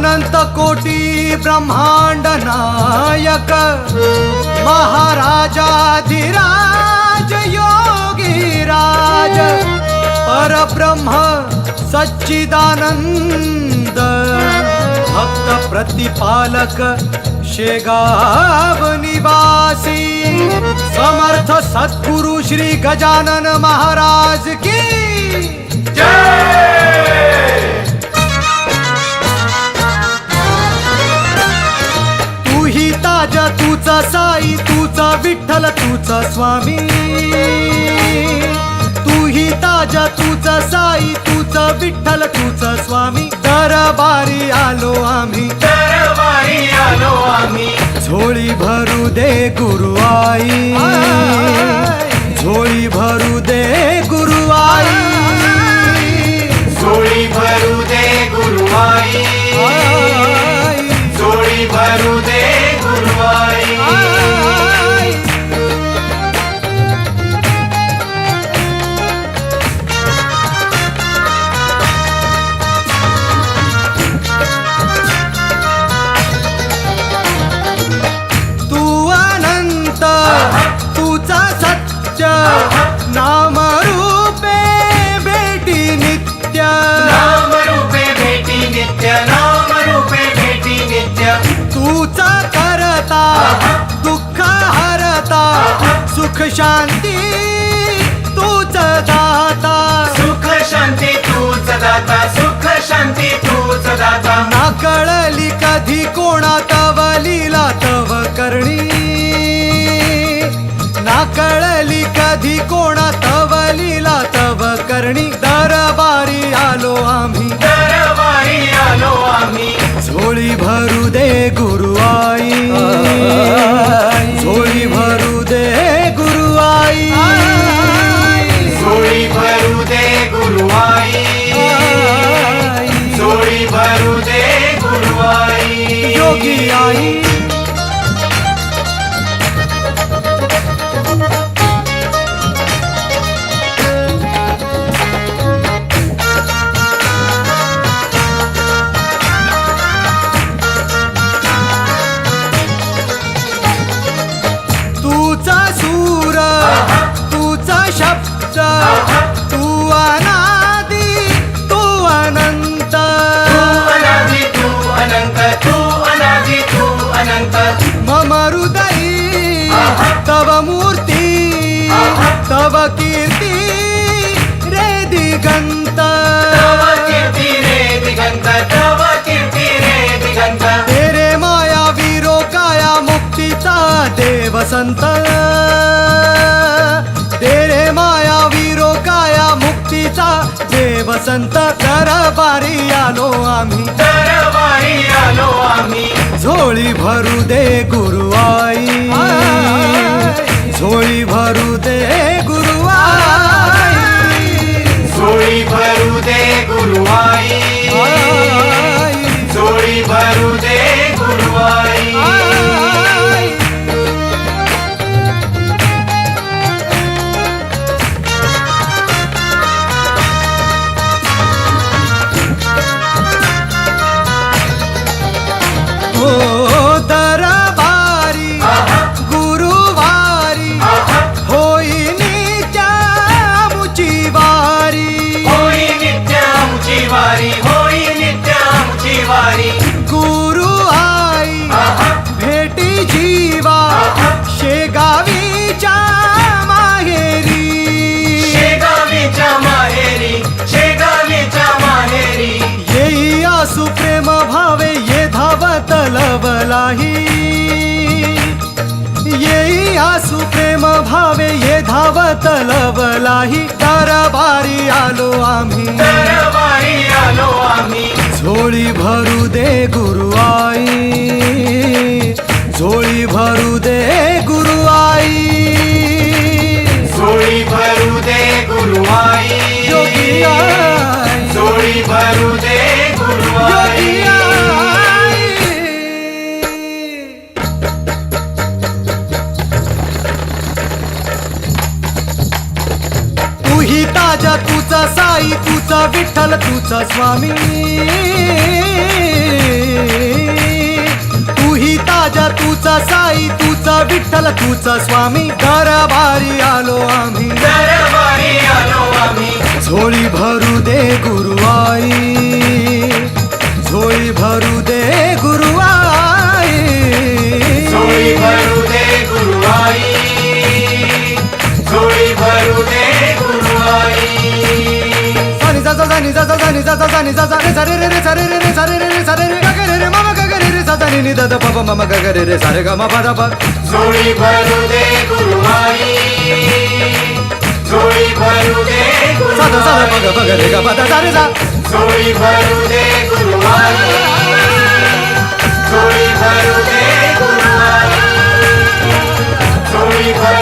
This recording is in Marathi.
अनंत कोटी ब्रह्मांड नायक महाराजाधिराज योगी राज परब्रह्म सच्चिदानंद भक्त प्रतिपालक शेगाव निवासी समर्थ सद्गुरु श्री गजानन महाराज की जय। ताजा तूचा साई तूचा विठ्ठल तूचा स्वामी. तू ही ताजा तूचा साई तूचा विठ्ठल तूचा स्वामी. दरबारी आलो आम्ही. दरबारी आलो आम्ही. झोळी भरू दे गुरु आई झोळी भरू दे गुरु दाता सुख शांती तूच दाता. ना कळली कधी कोणा तव लीला तव करणी? ना कळली कधी कोणा तव लीला तव करणी? दरबारी आलो आम्ही. दरबारी आलो आम्ही. झोळी भरू दे गुरु नाही. तूचा सूर तूचा शब्द तू देव संत तेरे माया वीरो काया मुक्तीचा देव संत दरबारी आलो आम्ही। दरबारी आलो आम्ही। झोळी भरू दे गुरु आई। झोळी भरू दे गुरु आई। सोळी भरू लवलाही येई आसु प्रेम भावे ये धावत लवलाही. दरबारी आलो आम्ही. दरबारी आलो आम्ही. झोळी भरू दे गुरु आई. झोळी भरू दे गुरु आई. ताजा तुझा साई तुझा विठ्ठल तुझा स्वामी. तू ही ताजा तुचा साई तुचा विठ्ठल तुचा स्वामी. दरबारी आलो आम्ही. दरबारी आलो आम्ही. झोळी भरू दे गुरुआई ని జజ జ ని జజ ని సరి రి రి సరి రి రి సరి రి రి సరి రి గగ రి రి మమ గగ రి రి సజ ని ని దద పప మమ గగ రి రి సరి గమ పద ప జోడి భరు దే గురువాయి జోడి భరు దే గురువాయి సద సద పగ పగ రి గ పద సరి స జోడి భరు దే గురువాయి జోడి భరు దే గురువాయి జోడి భరు